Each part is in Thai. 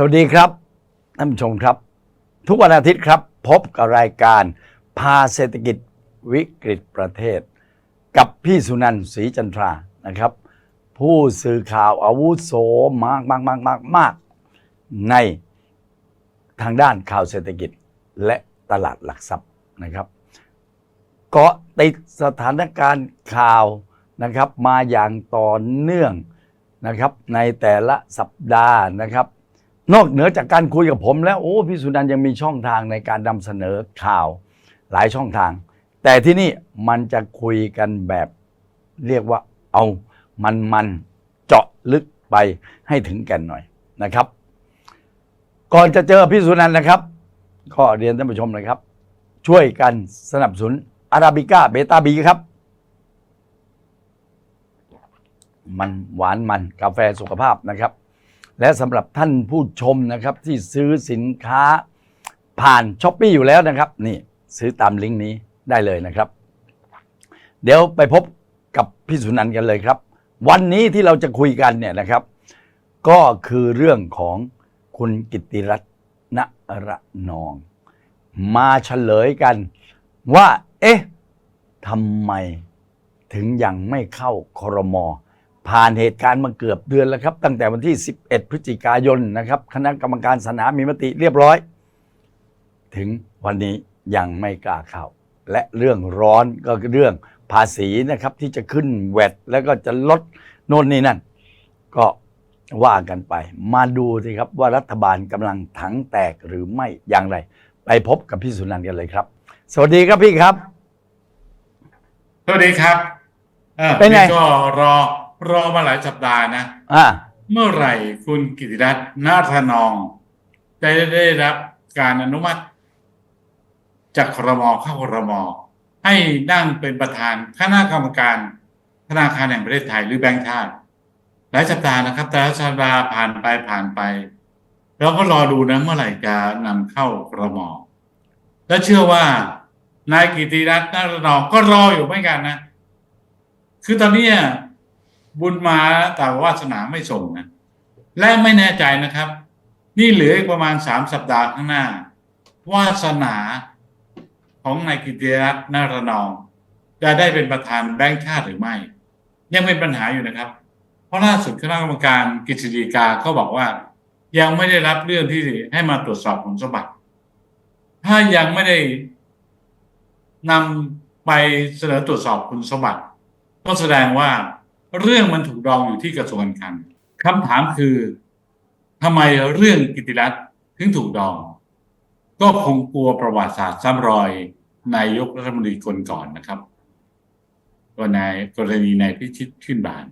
สวัสดีครับท่านผู้ชมครับ ทุกวันอาทิตย์ครับ พบกับรายการพาเศรษฐกิจวิกฤตประเทศ กับพี่สุนันท์ศรีจันทรานะครับ ผู้สื่อข่าวอาวุโสมากมากมากมากมากในทางด้านข่าวเศรษฐกิจและตลาดหลักทรัพย์นะครับเกาะติดสถานการณ์ข่าวนะครับมาอย่างต่อเนื่องนะครับในแต่ละสัปดาห์นะครับ นอกเหนือจากการคุยกับผมแล้วโอ้พี่สุนันยังมีช่องทางในการนำเสนอข่าวหลายช่องทาง แต่ที่นี่มันจะคุยกันแบบเรียกว่าเอามันมันๆเจาะลึกไปให้ถึงแก่นหน่อยนะครับ ก่อนจะเจอพี่สุนันนะครับ ก็เรียนท่านผู้ชมนะครับ ช่วยกันสนับสนุนอาราบิก้าเบต้าบีครับ มันหวานมันกาแฟสุขภาพนะครับ และสำหรับท่านผู้ชมนะครับที่ซื้อสินค้าผ่านช้อปปีอยู่แล้วนะครับ นี่ซื้อตามลิงก์นี้ได้เลยนะครับ เดี๋ยวไปพบกับพี่สุนันท์กันเลยครับ วันนี้ที่เราจะคุยกันเนี่ยนะครับ ก็คือเรื่องของคุณกิติรัตน์ณระนอง มาเฉลยกันว่า เอ๊ะทำไมถึงยังไม่เข้าครมอ ผ่านเหตุการณ์มาเกือบเดือนแล้วครับ ตั้งแต่วันที่ 11 พฤศจิกายนนะครับ คณะกรรมการสนามมีมติเรียบร้อย ถึงวันนี้ยังไม่กล้าเข้า และเรื่องร้อนก็คือเรื่องภาษีนะครับ ที่จะขึ้นแวดแล้วก็จะลดโน่นนี่นั่น ก็ว่ากันไป มาดูสิครับว่ารัฐบาลกำลังถังแตกหรือไม่อย่างไร ไปพบกับพี่สุนันท์กันเลยครับ สวัสดีครับพี่ครับ สวัสดีครับออเป็นไงก็รอ รอมาหลายสัปดาห์นะอ่าเมื่อไหร่คุณกิติรัตน์นาธนอง ได้ได้รับการอนุมัติจากครมเข้าครมให้นั่งเป็นประธานคณะกรรมการธนาคารแห่งประเทศไทยหรือแบงก์ชาติหลายสัปดาห์นะครับ แต่ละสัปดาห์ผ่านไปผ่านไป เราก็รอดูนะเมื่อไหร่จะนำเข้าครมและเชื่อว่านายกิติรัตน์นาธนองก็รออยู่เหมือนกันนะ คือตอนเนี้ย บุญมาแต่วาสนาไม่ส่งนะและไม่แน่ใจนะครับ นี่เหลืออีกประมาณสามสัปดาห์ข้างหน้า วาสนาของนายกิติรัตน์นารนอง จะได้เป็นประธานแบงค์ชาติหรือไม่ ยังเป็นปัญหาอยู่นะครับ เพราะล่าสุดคณะกรรมการกฤษฎีกาเขาบอกว่า ยังไม่ได้รับเรื่องที่ให้มาตรวจสอบผลสมบัติ ถ้ายังไม่ได้นำไปเสนอตรวจสอบคุณสมบัติ ก็แสดงว่า เรื่องมันถูกดองอยู่ที่กระทรวงการคลังคำถามคือทำไมเรื่องกิติรัตน์ถึงถูกดอง ก็คงกลัวประวัติศาสตร์ซ้ำรอยนายกรัฐมนตรีคนก่อนนะครับก็นายกรณีนายพิชิตชื่นบาน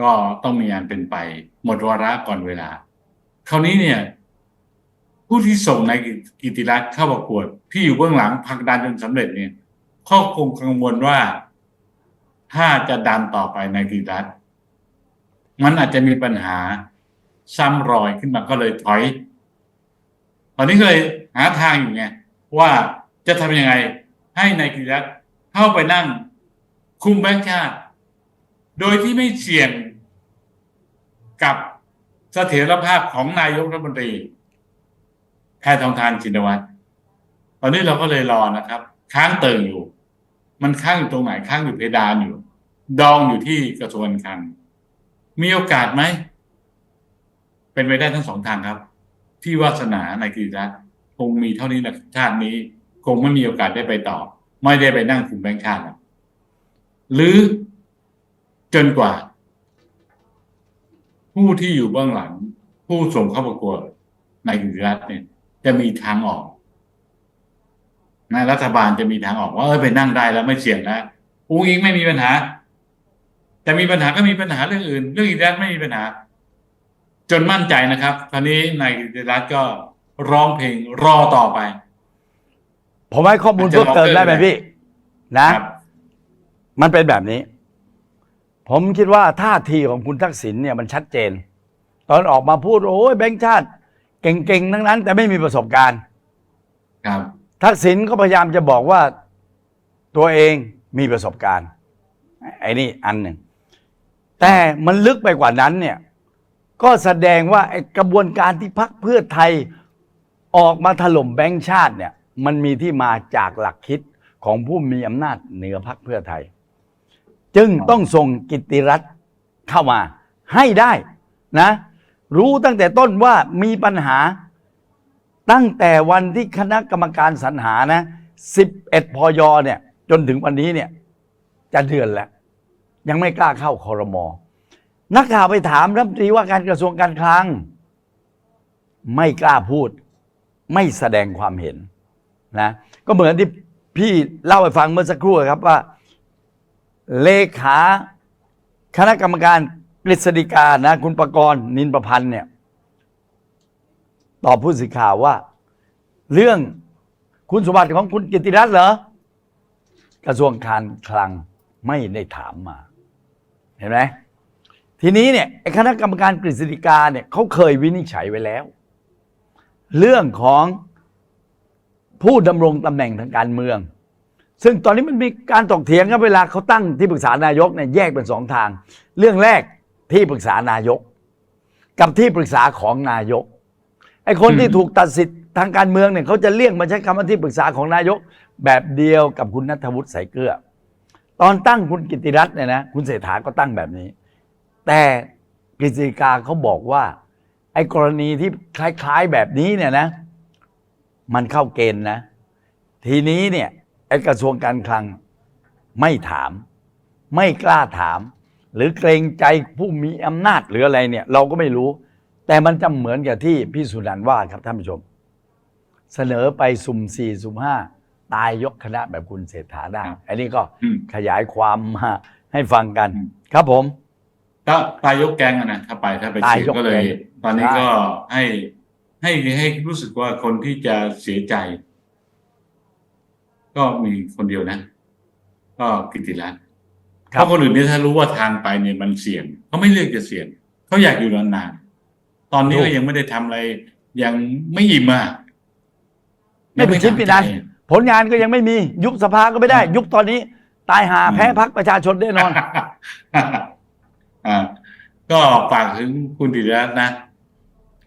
ก็ต้องมีงานเป็นไป หมดวาระก่อนเวลา คราวนี้เนี่ย ผู้ที่ส่งนายกิติรัตน์เข้าประกวดที่อยู่เบื้องหลังผลักดันจนสำเร็จเนี่ยเขาคงกังวลว่า ถ้าจะดันต่อไปในกิติรัตน์มันอาจจะมีปัญหาซ้ำรอยขึ้นมาก็เลยถอย ตอนนี้ก็เลยหาทางอยู่ไงว่าจะทำยังไงให้นายกิรัตเข้าไปนั่งคุมแบงค์ชาติ โดยที่ไม่เสี่ยงกับเสถียรภาพของนายกรัฐมนตรีแพทองทานชินวัตรตอนนี้เราก็เลยรอนะครับ ค้างเติ่งอยู่ มันค้างอยู่ตรงไหนค้างอยู่เพดานอยู่ ดองอยู่ที่กระทรวงการคลังมีโอกาสไหม เป็นไปได้ทั้งสองทางครับ ที่วาสนาในกิจรัตคงมีเท่านี้นะชาตินี้ คงไม่มีโอกาสได้ไปต่อ ไม่ได้ไปนั่งคุมแบงค์ชาติหรือจนกว่า ผู้ที่อยู่เบื้องหลัง ผู้ส่งเข้าประกวดในกิจรัตเนี่ย จะมีทางออกนะรัฐบาลจะมีทางออกว่าเออไปนั่งได้แล้วไม่เสี่ยงนะอุ้งอิงไม่มีปัญหา แต่มีปัญหาก็มีปัญหาเรื่องอื่น เรื่องอีกด้านไม่มีปัญหา จนมั่นใจนะครับคราวนี้นายกิติรัตน์ก็ร้องเพลงรอต่อไป ผมให้ข้อมูลเพิ่มเติมได้ไหมพี่ นะครับมันเป็นแบบนี้ ผมคิดว่าท่าทีของคุณทักษิณเนี่ยมันชัดเจน ตอนออกมาพูด โอ้ยแบงค์ชาติ เก่งๆทั้งนั้น แต่ไม่มีประสบการณ์ ครับ ทักษิณก็พยายามจะบอกว่าตัวเองมีประสบการณ์ไอ้นี่อันหนึ่ง แต่มันลึกไปกว่านั้นเนี่ยก็แสดงว่าไอ้กระบวนการที่พักเพื่อไทยออกมาถล่มแบงค์ชาติเนี่ยมันมีที่มาจากหลักคิดของผู้มีอำนาจเหนือพักเพื่อไทย จึงต้องส่งกิติรัตน์เข้ามาให้ได้นะ รู้ตั้งแต่ต้นว่ามีปัญหาตั้งแต่วันที่คณะกรรมการสรรหานะ11พยเนี่ยจนถึงวันนี้เนี่ยจะเดือนแล้ว ยังไม่กล้าเข้าคอรมอนักข่าวไปถามรัฐมนตรีว่าการกระทรวงการคลัง ไม่กล้าพูด ไม่แสดงความเห็นนะก็เหมือนที่พี่เล่าให้ฟังเมื่อสักครู่ครับว่า เลขาคณะกรรมการกฤษฎีกานะคุณประกรณ์นินประพันธ์เนี่ยตอบผู้สื่อข่าวว่า เรื่องคุณสมบัติของคุณกิติรัตน์เหรอ กระทรวงการคลังไม่ได้ถามมา เห็นไหมทีนี้เนี่ยไอ้คณะกรรมการกฤษฎีกาเนี่ยเขาเคยวินิจฉัยไว้แล้ว เรื่องของผู้ดำรงตำแหน่งทางการเมือง ซึ่งตอนนี้มันมีการตกเถียงกันเวลาเขาตั้งที่ปรึกษานายกเนี่ยแยกเป็นสองทาง เรื่องแรกที่ปรึกษานายก กับที่ปรึกษาของนายกไอ้คนที่ถูกตัดสิทธิ์ทางการเมืองเนี่ยเขาจะเลี่ยงมาใช้คำว่าที่ปรึกษาของนายก แบบเดียวกับคุณนัทวุฒิสายเกลือ ตอนตั้งคุณกิติรัตน์เนี่ยนะคุณเศรษฐาก็ตั้งแบบนี้ แต่กฤษฎีกาเขาบอกว่า ไอ้กรณีที่คล้าย ๆแบบนี้เนี่ยนะ มันเข้าเกณฑ์นะ ทีนี้เนี่ยไอ้กระทรวงการคลังไม่ถาม ไม่กล้าถาม หรือเกรงใจผู้มีอำนาจหรืออะไรเนี่ย เราก็ไม่รู้ แต่มันจะเหมือนกับที่พี่สุนันท์ว่าครับท่านผู้ชม เสนอไปสุ่มสี่สุ่มห้า ตายยกคณะแบบคุณเศรษฐาได้ครับอันนี้ก็อืมขยายความมาให้ฟังกันอืมครับผมก็ตายยกแกงอะนะถ้าไปถ้าไปตายเฉียยกงก็เลยแก๊งตอนนี้ใช่ก็ให้ให้ให้รู้สึกว่าคนที่จะเสียใจ ก็มีคนเดียวนะ ก็กิติรัตน์เพราะคนอื่นเนี่ยถ้ารู้ว่าทางไปเนี่ยมันเสี่ยงเขาไม่เลือกจะเสี่ยงเขาอยากอยู่นานๆตอนนี้ก็ยังไม่ได้ทำอะไร ยังไม่อิ่มอะไม่เป็นชิ้นเป็นอัน ผลงานก็ยังไม่มียุบสภาก็ไม่ได้ ยุบตอนนี้ ตายหาแพ้พักประชาชนแน่นอน อ่าก็ฝากถึงคุณดิรัตน์นะ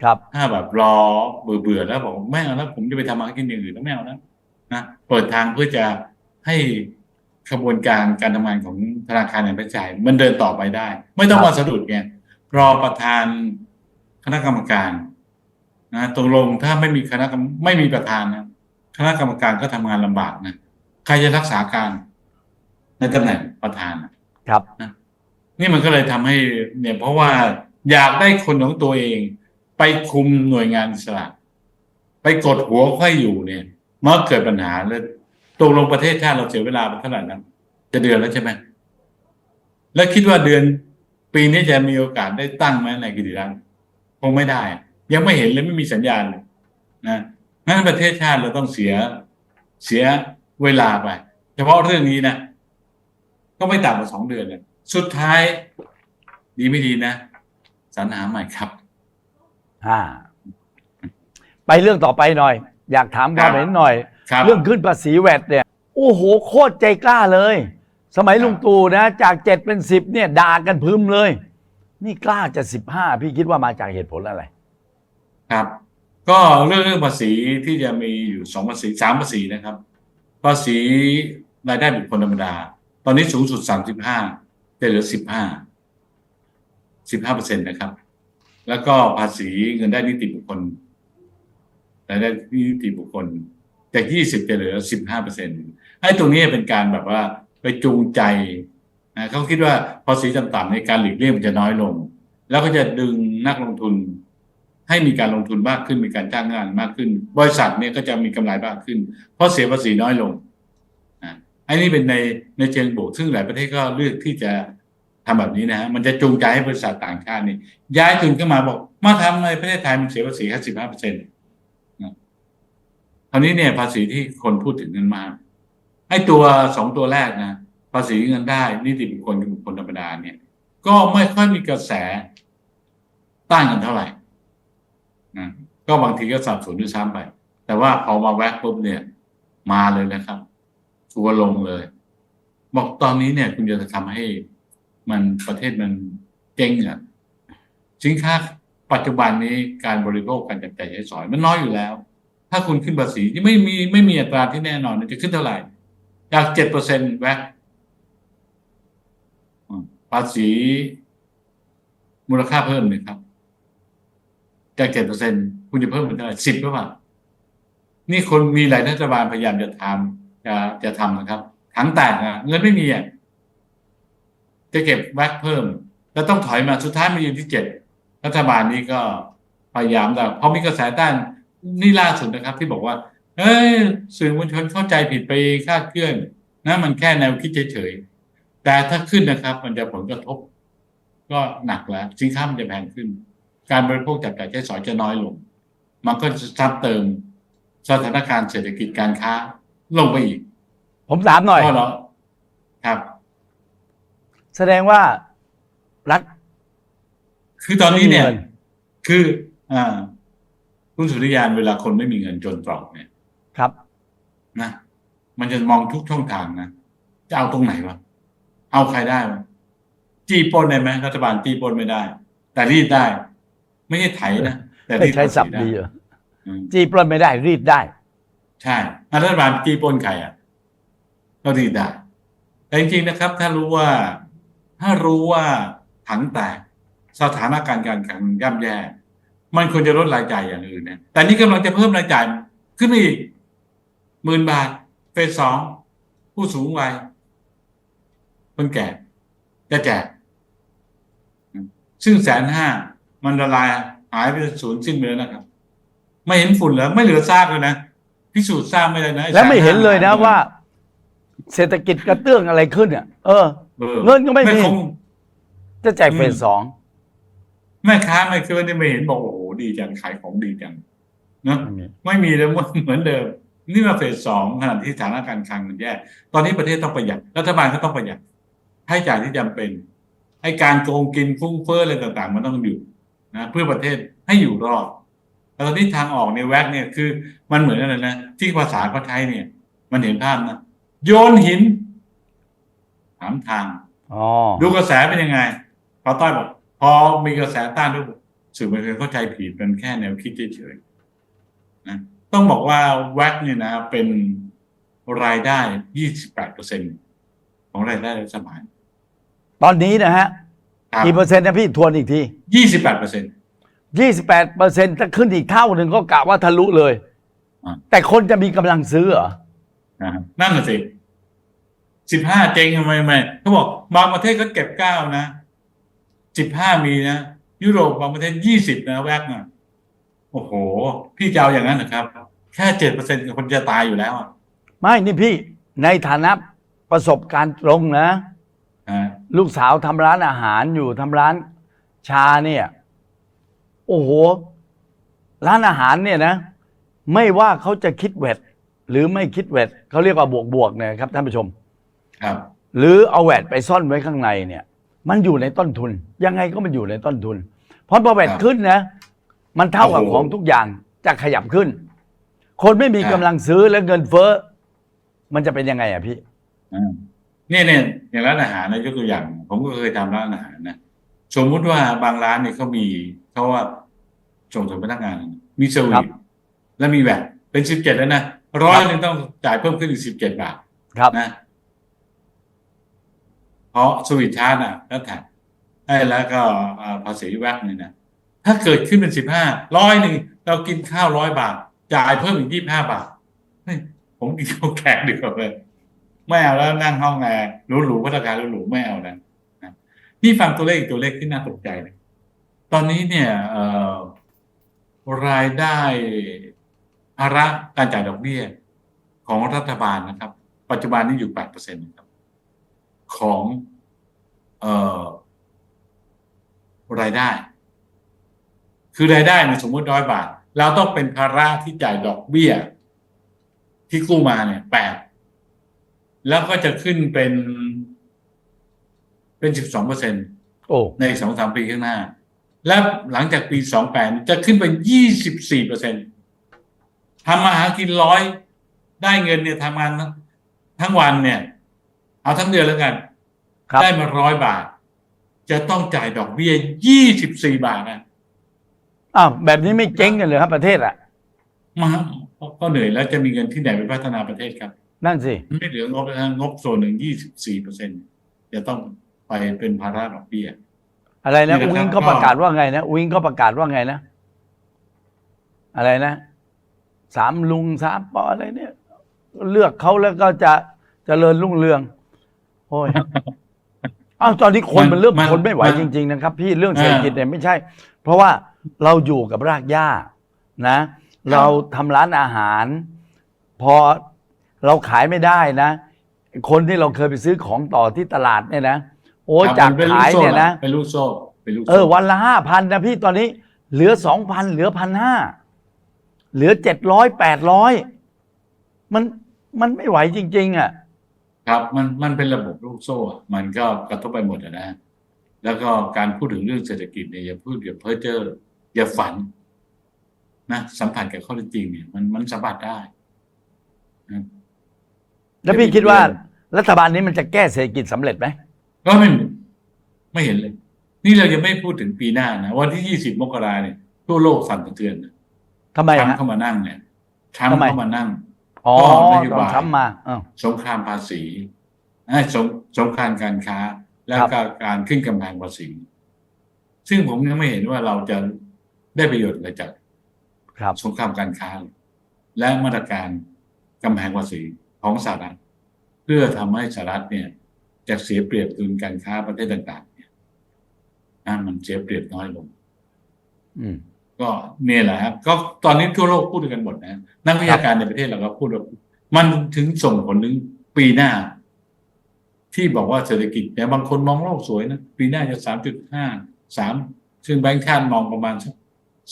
ครับถ้าแบบรอเบื่อเบื่อๆแล้วบอกไม่เอาแล้วผมจะไปทำมาหากินอย่างอื่นแล้วไม่เอาแล้วนะเปิดทางเพื่อจะให้ขบวนการการทำงานของธนาคารแห่งประเทศไทยมันเดินต่อไปได้ ไม่ต้องครับมาสะดุดไงรอประธานคณะกรรมการนะตกลงถ้าไม่มีคณะกรรมไม่มีประธานนะ คณะกรรมการก็ทำงานลำบากนะใครจะรักษาการในตำแหน่งประธานนะครับนี่มันก็เลยทำให้ เนี่ย เพราะว่าอยากได้คนของตัวเอง ไปคุมหน่วยงานอิสระไปกดหัวค่อยอยู่เนี่ยเมื่อเกิดปัญหาแล้วตกลงประเทศชาติเราเสียเวลาไปเท่าไหร่นะจะเดือนแล้วใช่ไหมแล้วคิดว่าเดือนปีนี้จะมีโอกาสได้ตั้งไหมในกิติรัตน์คงไม่ได้ ยังไม่เห็นเลยไม่มีสัญญาณเลยนะ งั้นประเทศชาติเราต้องเสียเสียเวลาไปเฉพาะเรื่องนี้นะ ก็ไม่ต่ำกว่าสองเดือนเลยสุดท้าย ดีไม่ดีนะสรรหาใหม่ครับอ่าไปเรื่องต่อไปหน่อย อยากถามความครับเห็นหน่อยครับเรื่องขึ้นภาษีแวดเนี่ย โอ้โห โคตรใจกล้าเลย สมัยครับลุงตู่นะ จากเจ็ดเป็นสิบเนี่ยด่ากันพึมเลย นี่กล้าจะสิบห้าพี่คิดว่ามาจากเหตุผลอะไร ครับ ก็เรื่องเรื่องภาษีที่จะมีอยู่สองภาษีสามภาษีนะครับ ภาษีรายได้บุคคลธรรมดา ตอนนี้สูงสุดสามสิบห้าจะเหลือสิบห้าสิบห้าเปอร์เซ็นตนะครับ แล้วก็ภาษีเงินได้นิติบุคคลรายได้นิติบุคคลจากยี่สิบจะเหลือสิบห้าเปอร์เซ็นต์ไอ้ตรงนี้เป็นการแบบว่าไปจูงใจนะเขาคิดว่าภาษีต่ำๆในการหลีกเลี่ยงมันจะน้อยลง แล้วก็จะดึงนักลงทุน ให้มีการลงทุนมากขึ้นมีการจ้างงานมากขึ้น บริษัทเนี่ยก็จะมีกำไรมากขึ้น เพราะเสียภาษีน้อยลงอันนี้เป็นในในเชิงบวกซึ่งหลายประเทศก็เลือกที่จะทำแบบนี้นะฮะมันจะจูงใจให้บริษัทต่างชาตินี่ย้ายทุนเข้ามาบอก มาทำในประเทศไทยมันเสียภาษีแค่สิบห้าเปอร์เซ็นต์คราวนี้เนี่ยภาษีที่คนพูดถึงกันมากไอ้ตัวสองตัวแรกนะภาษีเงินได้นิติบุคคลกับบุคคลธรรมดาเนี่ย ก็ไม่ค่อยมีกระแสต้านกันเท่าไหร่ ก็บางทีก็สับสนด้วยซ้ำไป แต่ว่าพอมาแวะปุ๊บเนี่ย มาเลยนะครับทัวลงเลย บอกตอนนี้เนี่ย คุณจะทำให้มันประเทศมันเจ๊งอะสินค้าปัจจุบันนี้การบริโภคการจับจ่ายใช้สอย มันน้อยอยู่แล้ว ถ้าคุณขึ้นภาษีที่ไม่มีไม่มีอัตราที่แน่นอนจะขึ้นเท่าไหร่จากเจ็ดเปอร์เซ็นต์แวกภาษีมูลค่าเพิ่มเนี่ยครับ จากเจ็ดเปอร์เซ็นคุณจะเพิ่มเป็นเท่าไหร่สิบหรือเปล่านี่คนมีหลายรัฐบาลพยายามจะทำจะจะทำนะครับทั้งแต่อะเงินไม่มีอะจะเก็บแวกเพิ่ม แล้วต้องถอยมาสุดท้ายมาอยู่ที่เจ็ดรัฐบาลนี้ก็พยายามแต่พอมีกระแสต้านนี่ล่าสุดนะครับ ที่บอกว่า เอ้ยสื่อมวลชนเข้าใจผิดไปคาดเคลื่อนนะมันแค่แนวคิดเฉยๆแต่ถ้าขึ้นนะครับ มันจะผลกระทบ ก็หนักแล้วสินค้ามันจะแพงขึ้น การบริโภคจับจ่ายใช้สอยจะน้อยลง มันก็จะซับเติมสถานการณ์เศรษฐกิจการค้าลงไปอีก ผมถามหน่อยเพราะเราครับ แสดงว่ารัฐคือตอนนี้เนี่ยไม่มีเงินคือ อ่า คุณสุริยานเวลาคนไม่มีเงินจนตรอกเนี่ย ครับ นะ มันจะมองทุกช่องทางนะ จะเอาตรงไหนวะ เอาใครได้วะจี้ปล้นได้ไหมรัฐบาลจี้ปล้นไม่ได้ แต่รีดได้ ไม่ใช่ไถนะแต่ไม่รีดใช้ศัพภาท์ษีดีได้เหรออืมจี้ปล้นไม่ได้รีดได้ ใช่อะรัฐบาลจี้ปล้นใครอะก็รีดได้แต่จริงๆนะครับ ถ้ารู้ว่า ถ้ารู้ว่าถังแตกสถานการณ์การคลังย่ำแย่ มันควรจะลดรายจ่ายอย่างอื่นเนี่ยแต่นี่กำลังจะเพิ่มรายจ่ายขึ้นมาอีกหมื่นบาทเฟสสองผู้สูงวัยคนแก่จะแจกซึ่งแสนห้า มันละลายหายไปศูนย์สิ้นไปแล้วนะครับ ไม่เห็นฝุ่นแล้วไม่เหลือซากเลยนะพิสูจน์ทราบไม่ได้นะอ้แล้วไม่เห็นเลยนะ150,000ว่า เศรษฐกิจกระเตื้องอะไรขึ้นอะเออออ เงินก็ไม่มีคงจะแจกเฟสสองแม่ค้าไม่เคยได้ไม่เห็นบอกโอ้โหดีจังขายของดีจังเนอะไม่มีเลยมันเหมือนเดิม นี่มาเฟสสองขณะที่สถานการณ์คลังมันแย่ตอนนี้ประเทศต้องประหยัดรัฐบาลก็ต้องประหยัดให้จ่ายที่จำเป็นไอ้การโกงกินฟุ้งเฟ้ออะไรต่าง ๆ มันต้องหยุด นะเพื่อประเทศให้อยู่รอดแต่ตอนนี้ทางออกในแว็กเนี่ยคือมันเหมือนอะไรนะที่ภาษาเขาใช้เนี่ย มันเห็นภาพนะโยนหินถามทางอ๋อดูกระแสเป็นยังไงพอต้อยบอกพอมีกระแสต้านด้วยสื่อมวลชนเข้าใจผิดเป็นแค่แนวคิดเฉยๆนะต้องบอกว่าแว็กเนี่ยนะ เป็นรายได้ 28เปอร์เซ็นของรายได้รัฐบาลตอนนี้นะฮะ ครับ กี่เปอร์เซ็นต์นะพี่ทวนอีกที28เปอร์เซ็นยี่สิบแปดเปอร์เซ็นต์ถ้าขึ้นอีกเท่าหนึ่งก็กะว่าทะลุเลย อ่าแต่คนจะมีกำลังซื้อเหรอ นะครับนั่นน่ะสิ15เจ๊งทำไมไม่เขาบอกบางประเทศก็เก็บเก้านะ15มีนะ ยุโรปบางประเทศ20นะแว็กนะโอ้โห พี่จะเอาอย่างนั้นนะครับ แค่เจ็ดเปอร์เซ็นต์คนจะตายอยู่แล้วอะไม่นี่พี่ในฐานะประสบการณ์ตรงนะ นะ ลูกสาวทำร้านอาหารอยู่ทำร้านชาเนี่ย โอ้โห ร้านอาหารเนี่ยนะ ไม่ว่าเขาจะคิดเวทหรือไม่คิดเวทเขาเรียกว่าบวกบวกๆเนี่ยครับท่านผู้ชม ครับ หรือเอาแวดไปซ่อนไว้ข้างในเนี่ย มันอยู่ในต้นทุน ยังไงก็มันอยู่ในต้นทุน เพราะพอแวดครับขึ้นนะ มันเท่ากับโอ้โหของทุกอย่างจะขยับขึ้น คนไม่มีครับกำลังซื้อแล้วเงินเฟ้อมันจะเป็นยังไงอะพี่อ่า เนี่ยเนี่ยอย่างร้านอาหารนะยกตัวอย่าง ผมก็เคยทำร้านอาหารนะสมมุติว่าบางร้านเนี่ยเขามีเขาว่าส่งถึงพนักงาน มีเซอร์ครัวิบสแล้วมีแวดเป็นสิบเจ็ดแล้วนะร้อยหนึงต้องจ่ายเพิ่มขึ้นอีกสิบเจ็ดบาทครับนะ เพราะสวิตชาร์จอะแล้วแท็กไอ้แล้วก็อ่าภาษีแวกเนี่ยนะถ้าเกิดขึ้นเป็นสิบห้าร้อยหนึ่งเรากินข้าวร้อยบาท จ่ายเพิ่มอีกยี่สิบห้าบาทเฮ้ยผมกินข้าวแขกดีกว่าเลย ไม่เอาแล้วนั่งห้องแอร์หรูๆพัฒนาการหรูๆไม่เอาแล้วนี่ฟังตัวเลขอีกตัวเลขที่น่าตกใจเลยตอนนี้เนี่ยรายได้ภาระการจ่ายดอกเบี้ย ของรัฐบาลนะครับ ปัจจุบันนี้อยู่แปดเปอร์เซ็นต์ครับ ของเอ่อรายได้ คือรายได้เนี่ยสมมุติร้อยบาท เราต้องเป็นภาระที่จ่ายดอกเบี้ย ที่กู้มาเนี่ยแปด แล้วก็จะขึ้นเป็น เป็นสิบสองเปอร์เซ็นต์โอ้ในสองสามปีข้างหน้า และหลังจากปีสองแปดจะขึ้นเป็นยี่สิบสี่เปอร์เซ็นทำมาหากินร้อยได้เงินเนี่ยทำงานทั้งทั้งวันเนี่ย เอาทั้งเดือนแล้วกันครับได้มาร้อยบาท จะต้องจ่ายดอกเบี้ยยี่สิบสี่บาทนะอ้าวแบบนี้ไม่เจ๊งกันเลยครับประเทศอะมาก็เหนื่อยแล้วจะมีเงินที่ไหนไปพัฒนาประเทศครับ นั่นสิ ไม่เหลืองบนะงบส่วนหนึ่งยี่สิบสี่เปอร์เซ็นจะต้องไปเป็นภาระดอกเบี้ย อะไรนะนี่นะครับ อุ้งก็ก็ประกาศว่าไงนะอุ้งก็ประกาศว่าไงนะ อะไรนะสามลุงสามปออะไรเนี่ย เลือกเขาแล้วก็จะเจริญรุ่งเรือง โอ้ย อ้าวตอนนี้คนมันเริ่มมันทนไม่ไหวมันจริง ๆ นะครับ พี่เรื่องเศรษฐกิจอ่าเนี่ยไม่ใช่ เพราะว่าเราอยู่กับรากหญ้านะ เราทำร้านอาหาร พอ เราขายไม่ได้นะ คนที่เราเคยไปซื้อของต่อที่ตลาดเนี่ยนะโอ้ยครับจากมันเป็นลูขายโซ่เนี่ยนะเป็นลูกโซ่เป็นลูกเอโซ่อวันละห้าพันนะพี่ตอนนี้เหลือสองพันเหลือพันห้าเหลือเจ็ดร้อยแปดร้อยมันมันไม่ไหวจริง ๆ อะ ครับมันมันเป็นระบบลูกโซ่อะมันก็กระทบไปหมดอะนะ แล้วก็การพูดถึงเรื่องเศรษฐกิจเนี่ยอย่าพูดอย่าเพ้อเจ้ออย่าฝัน นะสัมผัสกับข้อเท็จจริงเนี่ยมันมันสัมผัสได้นะ แล้วพี่คิดว่ารัฐบาลนี้มันจะแก้เศรษฐกิจสำเร็จไหมก็ไม่ไม่เห็นเลย นี่เรายังไม่พูดถึงปีหน้านะวันที่ยี่สิบมกราเนี่ยทั่วโลกสั่นสะเทือนนะทำไมทรัมป์ฮะเข้ามานั่งเนี่ยทรัมทำป์ไมเข้ามานั่งอ๋อก็นโยต้องบายทำมาอ้าวสงครามภาษีเอ้ยสงสงครามการค้า แล้วครับก็การขึ้นกำแพงภาษี ซึ่งผมยังไม่เห็นว่าเราจะได้ประโยชน์อะไรจากครับสงครามการค้า และมาตรการกำแพงภาษี ของสหรัฐเพื่อทำให้สหรัฐเนี่ยจะเสียเปรียบดุลการค้าประเทศต่างๆ เนี่ยนะมันเสียเปรียบน้อยลง อืมก็เนี่ยแหละครับ ก็ตอนนี้ทั่วโลกพูดกันหมดนะ นักวิชาการในประเทศเราก็พูดว่ามันถึงส่งผลถึงปีหน้า ที่บอกว่าเศรษฐกิจเนี่ยบางคนมองโลกสวยนะปีหน้าจะสามจุดห้าสามซึ่งแบงก์ชาติมองประมาณสัก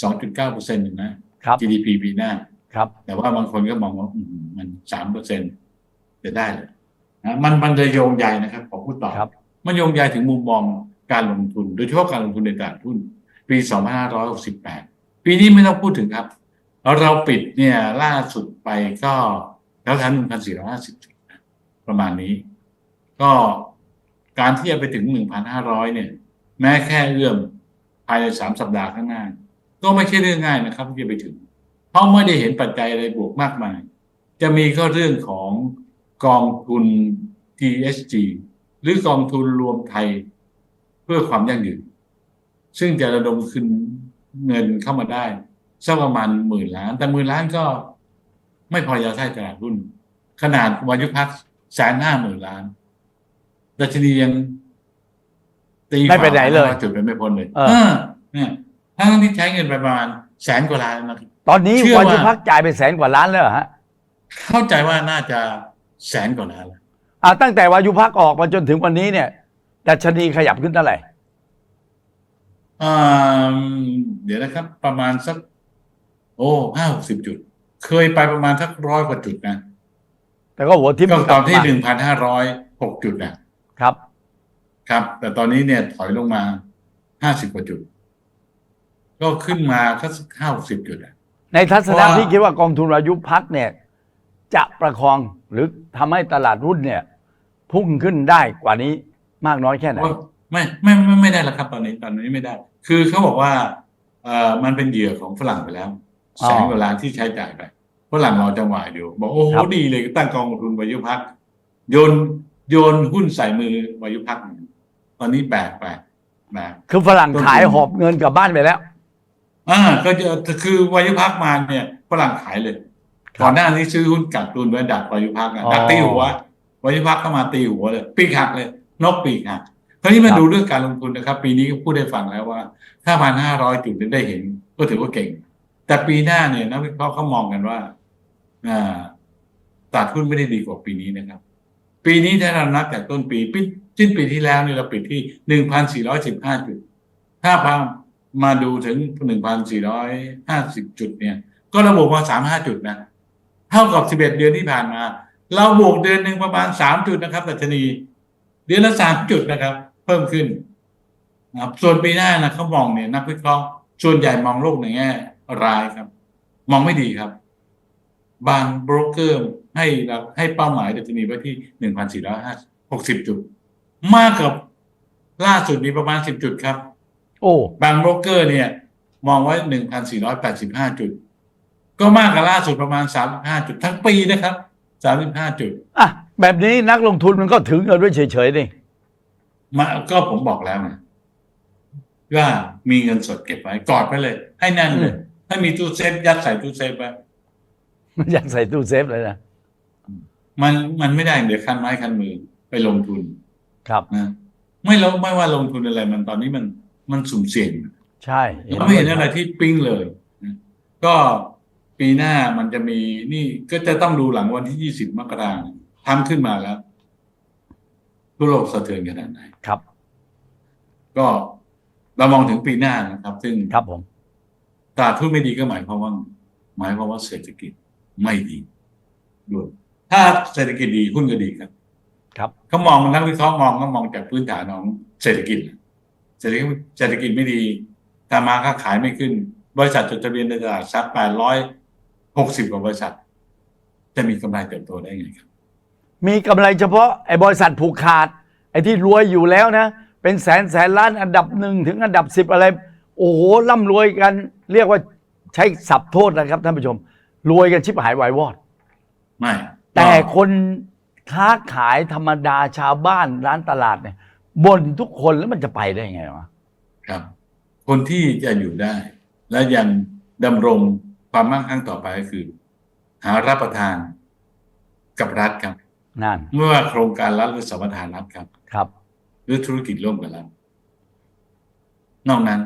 สองจุดเก้าเปอร์เซ็นต์นะครับ GDP ปีหน้า ครับ แต่ว่าบางคนก็มองว่าอืมมันสามเปอร์เซ็นจะได้เลยนะมันมันจะโยงใยนะครับขอพูดต่อครับมันโยงใยถึงมุมมองการลงทุน โดยเฉพาะการลงทุนในตลาดหุ้นปี2568 ปีนี้ไม่ต้องพูดถึงครับแล้วเราปิดเนี่ยล่าสุดไปก็แล้วทัน1,450จุดนะประมาณนี้ ก็การที่จะไปถึง1,500เนี่ย แม้แค่เอื้อมภายใน3สัปดาห์ข้างหน้า ก็ไม่ใช่เรื่องง่ายนะครับที่จะไปถึง เพราะไม่ได้เห็นปัจจัยอะไรบวกมากมาย จะมีก็เรื่องของกองทุน TSG หรือกองทุนรวมไทยเพื่อความยั่งยืน ซึ่งจะระดมคืนเงินเข้ามาได้สักประมาณหมื่นล้าน แต่หมื่นล้านก็ไม่พอจะใช้ตลาดหุ้น ขนาดวายุพักแสนห้าหมื่นล้านดัชนียังตีไม่ไปไหนเลยจุดไปไม่พ้นเลยเออเออเนี่ยทั้งที่ใช้เงินไปประมาณแสนกว่าล้านนะครับ ตอนนี้เชื่อวาว่ายุพักจ่ายไปแสนกว่าล้านแล้วเหรอฮะเข้าใจว่าน่าจะแสนกว่าล้านแล้วอ่าตั้งแต่วายุพักออกมาจนถึงวันนี้เนี่ยดัชนีขยับขึ้นเท่าไหร่อ่าเดี๋ยวนะครับ ประมาณสัก โอ้ห้าหกสิบจุด เคยไปประมาณสักร้อยกว่าจุดนะแต่ก็หัวทิ่มก็ตอนที่กลับหมานึ่งพันห้าร้อยหกจุดนะ ครับ ครับ แต่ตอนนี้เนี่ยถอยลงมาห้าสิบกว่าจุด ก็ขึ้นมาก็ห้าหกสิบจุดอะ ในทัศนะว่าพี่คิดว่ากองทุนวายุพักเนี่ย จะประคองหรือทำให้ตลาดหุ้นเนี่ย พุ่งขึ้นได้กว่านี้มากน้อยแค่ไหน ว่าไม่ไม่ไม่ไม่ได้แล้วครับตอนนี้ตอนนี้ไม่ได้ คือเขาบอกว่าเอ่อมันเป็นเหยื่อของฝรั่งไปแล้วอ๋อแสนกว่าล้านที่ใช้จ่ายไปฝรั่งรอจังหวะอยู่ บอกโอ้โหครับ ดีเลยตั้งกองทุนวายุพักโยนโยนหุ้นใส่มือวายุพักตอนนี้แบกไปแบก คือฝรั่งต้นทุนขายหอบเงินกลับบ้านไปแล้ว อ่าก็จะคือวายุพักมาเนี่ยฝรั่งขายเลยครับก่อนหน้านี้ซื้อหุ้นกักตุนไว้ดักวายุพักอะอ๋อดักตีหัววายุพักเข้ามาตีหัวเลย ปีกหักเลย นกปีกหักคราวนี้มาครับ ดูเรื่องการลงทุนนะครับ ปีนี้ก็พูดให้ฟังแล้วว่าถ้าพันห้าร้อยจุดได้เห็น ก็ถือว่าเก่ง แต่ปีหน้าเนี่ยนักวิเคราะห์เขามองกันว่า อ่าตลาดหุ้นไม่ได้ดีกว่าปีนี้นะครับ ปีนี้ถ้าเรานับจากต้นปีปีสิ้นปีที่แล้วเนี่ยเราปิดที่หนึ่งพันสี่ร้อยสิบห้าจุดถ้าพา มาดูถึงหนึ่งพันสี่ร้อยห้าสิบจุดเนี่ย ก็ระบวกมาสามห้าจุดนะ เท่ากับสิบเดือนที่ผ่านมา เราบวกเดือนหนึ่งประมาณสามจุดนะครับดัชนี เดือนละสามจุดนะครับ เพิ่มขึ้นนะครับส่วนปีหน้านะเขามองเนี่ยนักวิเคราะห์ส่วนใหญ่มองโลกในแง่ร้ายครับ มองไม่ดีครับ บางโบรกเกอร์ให้เราให้เป้าหมายดัชนีไว้ที่หนึ่งพันสี่ร้อยห้าหกสิบจุด มากกับล่าสุดมีประมาณสิบจุดครับ โอ้บางโบรกเกอร์เนี่ย มองไว้หนึ่งพันสี่ร้อยแปดสิบห้าจุด ก็มากกว่าล่าสุดประมาณสามสิบห้าจุดทั้งปีนะครับสามสิบห้าจุด อะแบบนี้นักลงทุนมันก็ถึงกันด้วยเฉยๆนี่มาก็ผมบอกแล้วไงว่ามีเงินสดเก็บไว้กอดไปเลย ให้แน่นเลยให้มีตู้เซฟยัดใส่ตู้เซฟไว้มันอยากใส่ตู้เซฟเลยนะมันมันไม่ได้เดี๋ยวคันไม้คันมือไปลงทุนครับนะไม่ลงไม่ว่าลงทุนอะไรมันตอนนี้มัน มันสุ่มเสี่ยงใช่เราไม่เห็นอะไรที่ปิ้งเลยนะก็ปีหน้ามันจะมีนี่ก็จะต้องดูหลังวันที่ยี่สิบมกราคมทำขึ้นมาแล้วทั่วโลกสะเทือนขนาดไหนครับ ก็เรามองถึงปีหน้านะครับ ซึ่งครับผมตลาดหุ้นไม่ดีก็หมายความว่า หมายความว่าเศรษฐกิจไม่ดีด้วยถ้าเศรษฐกิจดีหุ้นก็ดีครับ ครับเขามองนักวิเคราะห์มองก็มองจากพื้นฐานของเศรษฐกิจ เศรษฐกิจเศรษฐกิจไม่ดีทำมาค้าขายไม่ขึ้น บริษัทจดทะเบียนในตลาดซับแปดร้อยหกสิบกว่าบริษัท จะมีกำไรเติบโตได้ไงครับ มีกำไรเฉพาะไอ้บริษัทผูกขาด ไอ้ที่รวยอยู่แล้วนะ เป็นแสนแสนล้านอันดับหนึ่งถึงอันดับสิบอะไร โอ้โหร่ำรวยกัน เรียกว่าใช้ศัพท์โทษนะครับท่านผู้ชม รวยกันชิบหายวายวอด ไม่ แต่คนค้าขายธรรมดาชาวบ้านร้านตลาดเนี่ย บ่นทุกคนแล้วมันจะไปได้ไงวะครับ คนที่จะอยู่ได้ และยังดำรงความมั่งคั่งต่อไปก็คือ หารับประทานกับรัฐครับ นั่น เมื่อโครงการรัฐหรือสัมปทานรัฐครับ ครับ หรือธุรกิจร่วมกับรัฐนอกนั้น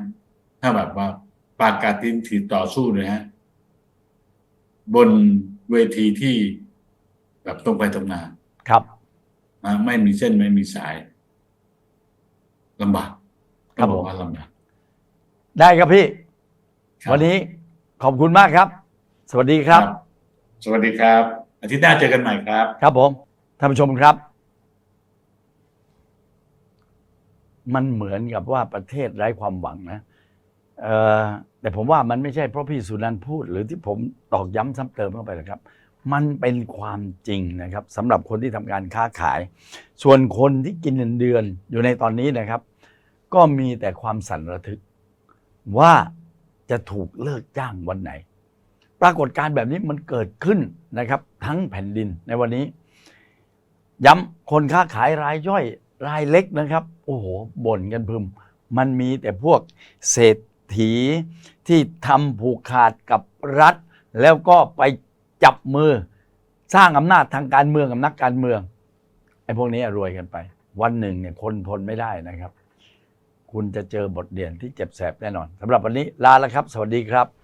ถ้าแบบว่าปากกาตินถีต่อสู้เลยฮะ บนเวทีที่แบบตรงไปตรงมาครับ นะไม่มีเส้นไม่มีสาย ลำบากครับต้องผมอกว่าลำบากได้ครับพี่ ครับวันนี้ขอบคุณมากครับ สวัสดีครับ สวัสดีครับ อาทิตย์หน้าเจอกันใหม่ครับ ครับผมท่านผู้ชมครับ มันเหมือนกับว่าประเทศไร้ความหวังนะเออแต่ผมว่ามันไม่ใช่เพราะพี่สุนันท์พูด หรือที่ผมตอกย้ำซ้ำเติมเข้าไปนะครับ มันเป็นความจริงนะครับสำหรับคนที่ทำการค้าขาย ส่วนคนที่กินเงินเดือนอยู่ในตอนนี้นะครับ ก็มีแต่ความสั่นระทึก ว่าจะถูกเลิกจ้างวันไหน ปรากฏการณ์แบบนี้มันเกิดขึ้นนะครับ ทั้งแผ่นดินในวันนี้ ย้ำคนค้าขายรายย่อยรายเล็กนะครับ โอ้โหบ่นกันพึม มันมีแต่พวกเศรษฐีที่ทำผูกขาดกับรัฐ แล้วก็ไปจับมือสร้างอำนาจทางการเมืองกับนักการเมืองไอ้พวกนี้รวยกันไป วันหนึ่งเนี่ยคนทนไม่ได้นะครับ คุณจะเจอบทเรียนที่เจ็บแสบแน่นอนสำหรับวันนี้ลาแล้วครับ สวัสดีครับ